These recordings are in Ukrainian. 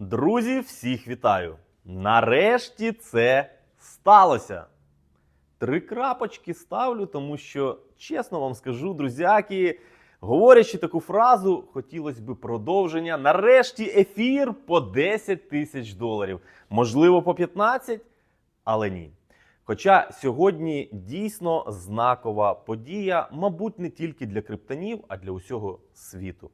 Друзі, всіх вітаю! Нарешті це сталося. Три крапочки ставлю, тому що, чесно вам скажу, друзяки, говорячи таку фразу, хотілося б продовження. Нарешті ефір по 10 тисяч доларів. Можливо, по 15, але ні. Хоча сьогодні дійсно знакова подія, мабуть, не тільки для криптонів, а для усього світу.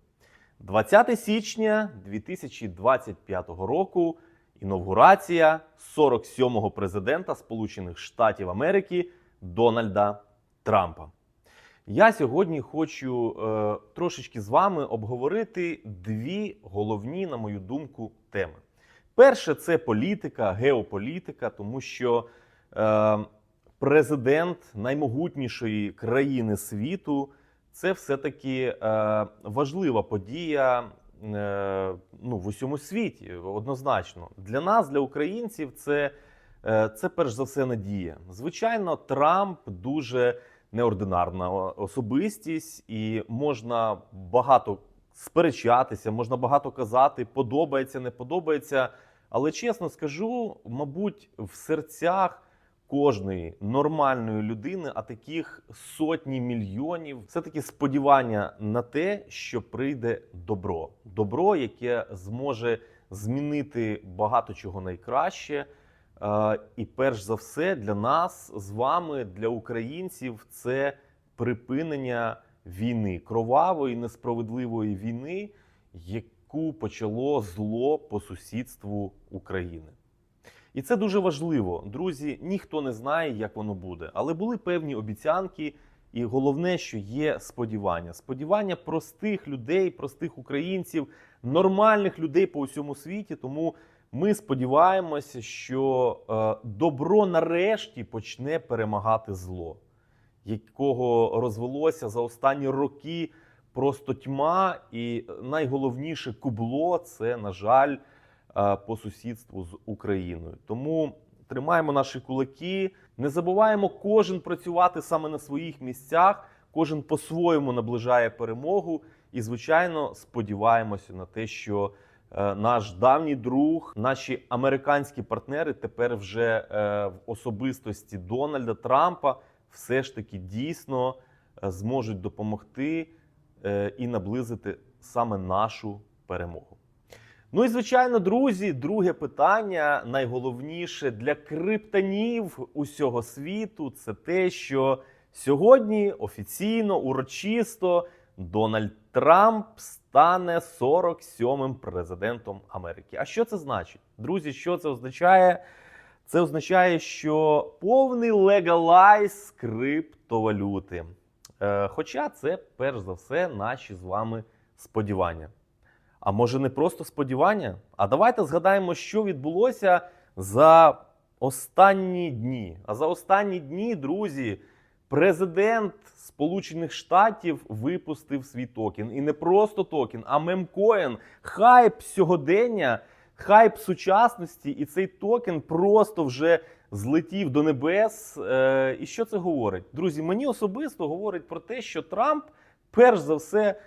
20 січня 2025 року інаугурація 47-го президента Сполучених Штатів Америки Дональда Трампа. Я сьогодні хочу е, трошечки з вами обговорити дві головні, на мою думку, теми. Перше це політика, геополітика, тому що е, президент наймогутнішої країни світу це все-таки е, важлива подія е, ну, в усьому світі, однозначно. Для нас, для українців, це, е, це перш за все надія. Звичайно, Трамп дуже неординарна особистість, і можна багато сперечатися, можна багато казати, подобається, не подобається. Але чесно скажу, мабуть, в серцях кожної нормальної людини, а таких сотні мільйонів, все таки сподівання на те, що прийде добро. Добро, яке зможе змінити багато чого найкраще. Е, І перш за все для нас з вами, для українців, це припинення війни, кровавої, несправедливої війни, яку почало зло по сусідству України. І це дуже важливо. Друзі, ніхто не знає, як воно буде. Але були певні обіцянки, і головне, що є сподівання. Сподівання простих людей, простих українців, нормальних людей по усьому світі. Тому ми сподіваємося, що е, добро нарешті почне перемагати зло, якого розвелося за останні роки просто тьма, і найголовніше кубло це, на жаль, по сусідству з Україною. Тому тримаємо наші кулаки, не забуваємо кожен працювати саме на своїх місцях, кожен по-своєму наближає перемогу. І, звичайно, сподіваємося на те, що е, наш давній друг, наші американські партнери тепер вже е, в особистості Дональда Трампа все ж таки дійсно е, зможуть допомогти е, і наблизити саме нашу перемогу. Ну і звичайно, друзі, друге питання, найголовніше для криптонів усього світу, це те, що сьогодні офіційно, урочисто Дональд Трамп стане 47-м президентом Америки. А що це значить? Друзі, що це означає? Це означає, що повний легалайз криптовалюти. Е, Хоча це перш за все наші з вами сподівання. А може не просто сподівання? А давайте згадаємо, що відбулося за останні дні. А за останні дні, друзі, президент Сполучених Штатів випустив свій токен. І не просто токен, а мемкоін, хайп сьогодення, хайп сучасності. І цей токен просто вже злетів до небес. Е, І що це говорить? Друзі, мені особисто говорить про те, що Трамп, перш за все,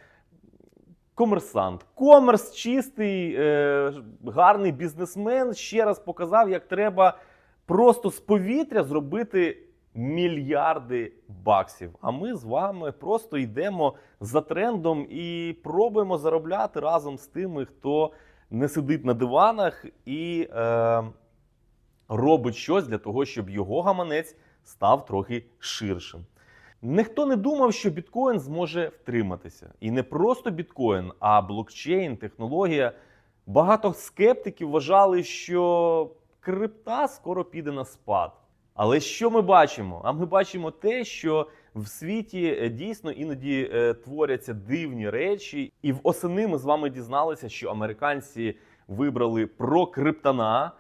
комерсант. Комерс чистий, е, гарний бізнесмен ще раз показав, як треба просто з повітря зробити мільярди баксів. А ми з вами просто йдемо за трендом і пробуємо заробляти разом з тими, хто не сидить на диванах і е, робить щось для того, щоб його гаманець став трохи ширшим. Ніхто не думав, що біткоін зможе втриматися. І не просто біткоін, а блокчейн, технологія. Багато скептиків вважали, що крипта скоро піде на спад. Але що ми бачимо? А ми бачимо те, що в світі е, дійсно іноді е, творяться дивні речі. І в осени ми з вами дізналися, що американці вибрали про криптона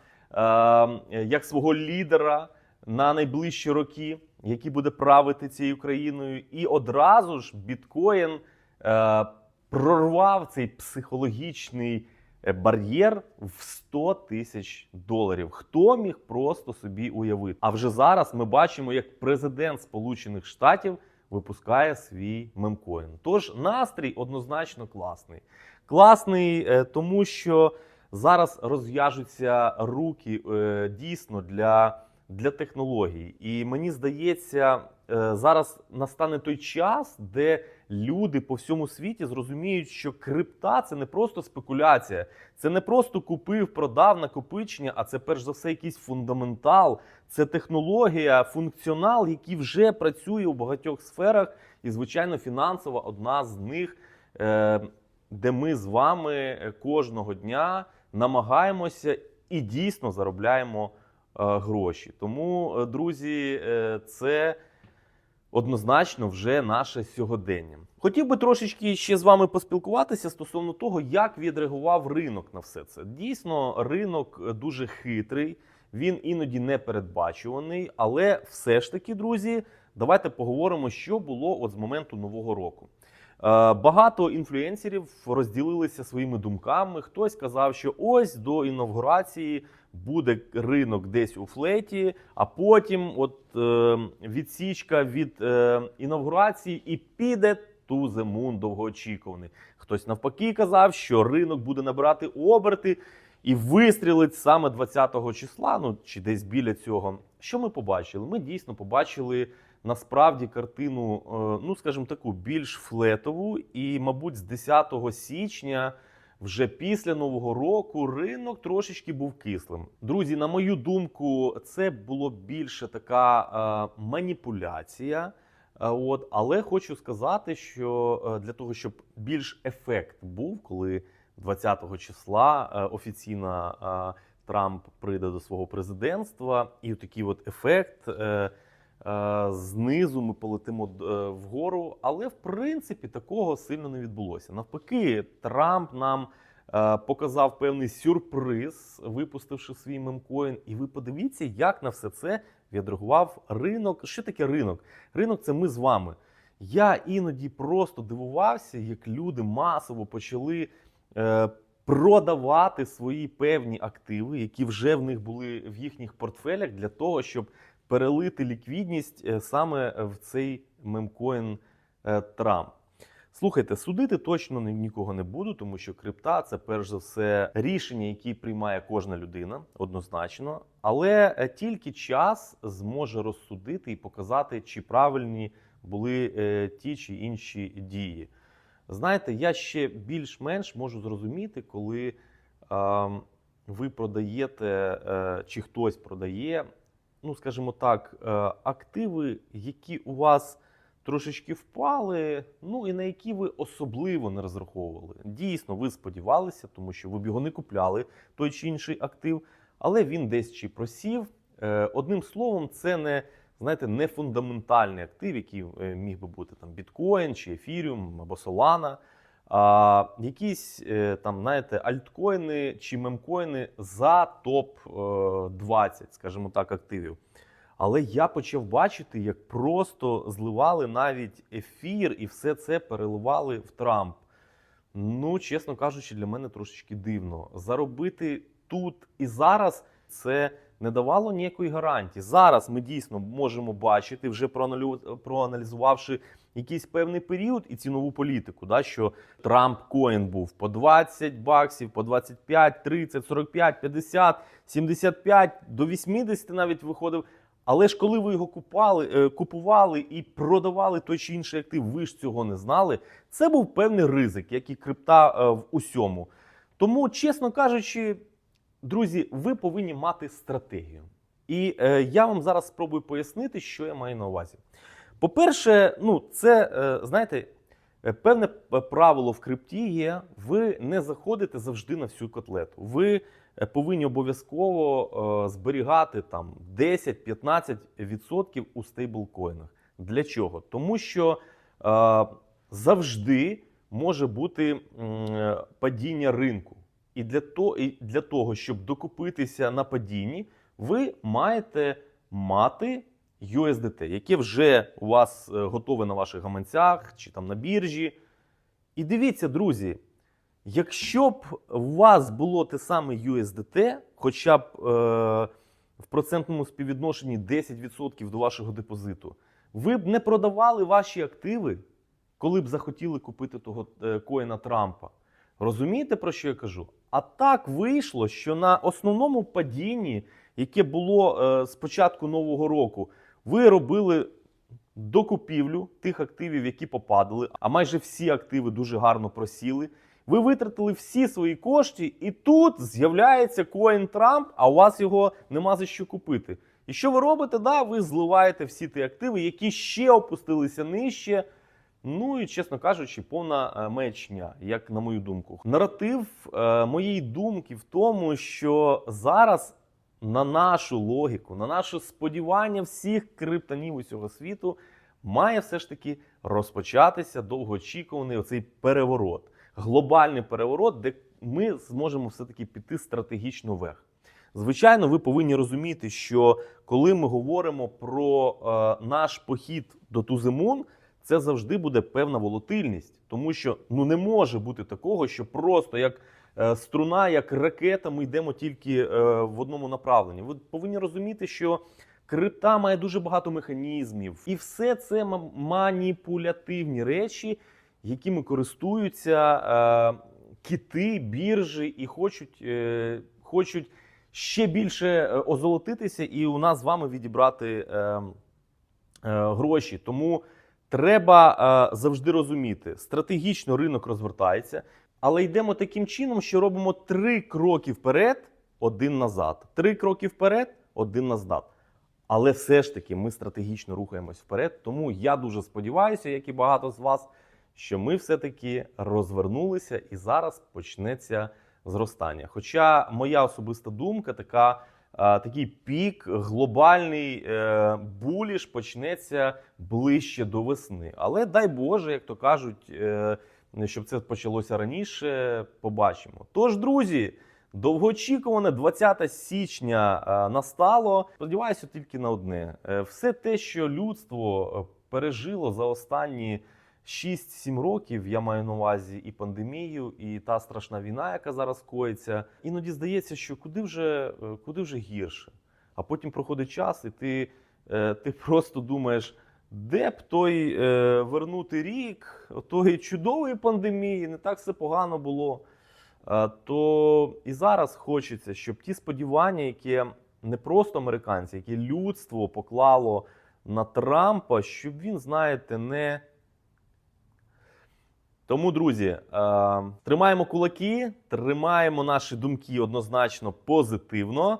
е, як свого лідера на найближчі роки, який буде правити цією країною, і одразу ж біткоін е, прорвав цей психологічний е, бар'єр в 100 тисяч доларів. Хто міг просто собі уявити? А вже зараз ми бачимо, як президент Сполучених Штатів випускає свій мемкоін. Тож настрій однозначно класний. Класний, е, тому що зараз розв'яжуться руки е, дійсно для, для технологій. І мені здається, е, зараз настане той час, де люди по всьому світі зрозуміють, що крипта це не просто спекуляція, це не просто купив, продав накопичення, а це перш за все якийсь фундаментал, це технологія, функціонал, який вже працює у багатьох сферах, і, звичайно, фінансова одна з них, е, де ми з вами кожного дня намагаємося і дійсно заробляємо гроші. Тому, е, друзі, е, це однозначно вже наше сьогодення. Хотів би трошечки ще з вами поспілкуватися стосовно того, як відреагував ринок на все це. Дійсно, ринок е, дуже хитрий, він іноді непередбачуваний, але все ж таки, друзі, давайте поговоримо, що було от з моменту нового року. Е, Багато інфлюенсерів розділилися своїми думками. Хтось казав, що ось до інавгурації буде ринок десь у флеті, а потім от е, відсічка від е, інавгурації і піде ту зимун довгоочікуваний. Хтось навпаки казав, що ринок буде набирати оберти і вистрілить саме 20-го числа, ну чи десь біля цього. Що ми побачили? Ми дійсно побачили насправді картину, е, ну скажімо таку, більш флетову, і, мабуть, з 10 січня. Вже після нового року ринок трошечки був кислим. Друзі, на мою думку, це було більше така е, маніпуляція. Е, От, але хочу сказати, що для того, щоб більш ефект був, коли 20-го числа офіційно Трамп прийде до свого президентства, і такий от ефект. Знизу ми полетимо е, вгору, але в принципі такого сильно не відбулося. Навпаки, Трамп нам е, показав певний сюрприз, випустивши свій мемкоін. І ви подивіться, як на все це відреагував ринок. Що таке ринок? Ринок це ми з вами. Я іноді просто дивувався, як люди масово почали е, продавати свої певні активи, які вже в них були в їхніх портфелях, для того, щоб перелити ліквідність е, саме в цей мемкоін е, Трамп. Слухайте, судити точно нікого не буду, тому що крипта це перш за все рішення, які приймає кожна людина, однозначно. Але е, тільки час зможе розсудити і показати, чи правильні були е, ті чи інші дії. Знаєте, я ще більш-менш можу зрозуміти, коли е, ви продаєте, е, чи хтось продає, ну скажімо так, е, активи, які у вас трошечки впали, ну і на які ви особливо не розраховували. Дійсно, ви сподівалися, тому що ви б його не купляли, той чи інший актив, але він десь чи просів. Е, Одним словом, це не знаєте, не фундаментальний актив, який е, міг би бути там біткоін чи ефіріум або Solana, а якісь е, там, знаєте, альткоїни чи мемкоїни за топ е, 20, скажімо так, активів. Але я почав бачити, як просто зливали навіть ефір і все це переливали в Трамп. Ну, чесно кажучи, для мене трошечки дивно. Заробити тут і зараз це не давало ніякої гарантії. Зараз ми дійсно можемо бачити, вже проаналізувавши якийсь певний період і цінову політику, да, що Трамп коін був по 20 баксів, по 25, 30, 45, 50, 75, до 80 навіть виходив. Але ж коли ви його купали, е, купували і продавали той чи інший актив, ви ж цього не знали. Це був певний ризик, як і крипта е, в усьому. Тому, чесно кажучи, друзі, ви повинні мати стратегію. І е, я вам зараз спробую пояснити, що я маю на увазі. По-перше, ну, це, е, знаєте, е, певне правило в крипті є: ви не заходите завжди на всю котлету. Ви е, повинні обов'язково е, зберігати там 10-15% у стейблкоїнах. Для чого? Тому що е, завжди може бути е, падіння ринку. І для, то, і для того, щоб докупитися на падінні, ви маєте мати USDT, яке вже у вас е, готове на ваших гаманцях чи там на біржі. І дивіться, друзі, якщо б у вас було те саме USDT, хоча б е, в процентному співвідношенні 10% до вашого депозиту, ви б не продавали ваші активи, коли б захотіли купити того е, коїна Трампа. Розумієте, про що я кажу? А так вийшло, що на основному падінні, яке було е, з початку нового року, ви робили докупівлю тих активів, які попадали, а майже всі активи дуже гарно просіли. Ви витратили всі свої кошти, і тут з'являється коін Трамп, а у вас його нема за що купити. І що ви робите? Да, ви зливаєте всі ті активи, які ще опустилися нижче. Ну і чесно кажучи, повна е, маячня, як на мою думку. Наратив е, моєї думки в тому, що зараз на нашу логіку, на наше сподівання всіх криптонів усього світу має все ж таки розпочатися довгоочікуваний оцей переворот, глобальний переворот, де ми зможемо все-таки піти стратегічно вверх. Звичайно, ви повинні розуміти, що коли ми говоримо про е, наш похід до Тузимун, це завжди буде певна волатильність, тому що ну не може бути такого, що просто як е, струна, як ракета, ми йдемо тільки е, в одному направленні. Ви повинні розуміти, що крипта має дуже багато механізмів, і все це маніпулятивні речі, якими користуються е, кити, біржі і хочуть, хочуть ще більше озолотитися і у нас з вами відібрати е, е, гроші. Тому треба е, завжди розуміти, стратегічно ринок розвертається, але йдемо таким чином, що робимо три кроки вперед, один назад. Три кроки вперед, один назад. Але все ж таки ми стратегічно рухаємось вперед. Тому я дуже сподіваюся, як і багато з вас, що ми все-таки розвернулися і зараз почнеться зростання. Хоча моя особиста думка така. Такий пік, глобальний е, буліш почнеться ближче до весни. Але дай Боже, як то кажуть, е, щоб це почалося раніше, побачимо. Тож, друзі, довгоочікуване 20 січня е, настало. Сподіваюся тільки на одне: все те, що людство пережило за останні 6-7 років, я маю на увазі і пандемію, і та страшна війна, яка зараз коїться. Іноді здається, що куди вже, е, куди вже гірше. А потім проходить час, і ти, е, ти просто думаєш. Де б той е, вернути рік, тої чудової пандемії, не так все погано було. То і зараз хочеться, щоб ті сподівання, які не просто американці, які людство поклало на Трампа, щоб він, знаєте, не. Тому, друзі, е, тримаємо кулаки, тримаємо наші думки однозначно позитивно.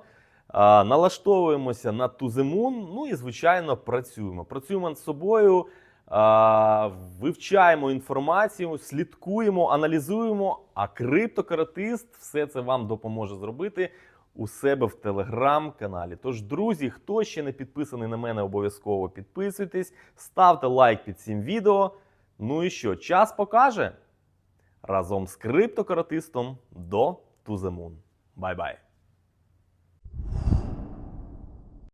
е, Налаштовуємося на тузимун, ну і звичайно працюємо. Працюємо над собою, е, вивчаємо інформацію, слідкуємо, аналізуємо. А криптокаратист все це вам допоможе зробити у себе в телеграм-каналі. Тож, друзі, хто ще не підписаний на мене, обов'язково підписуйтесь, ставте лайк під цим відео. Ну і що, час покаже разом з криптокаратистом до Туземун. Бай-бай!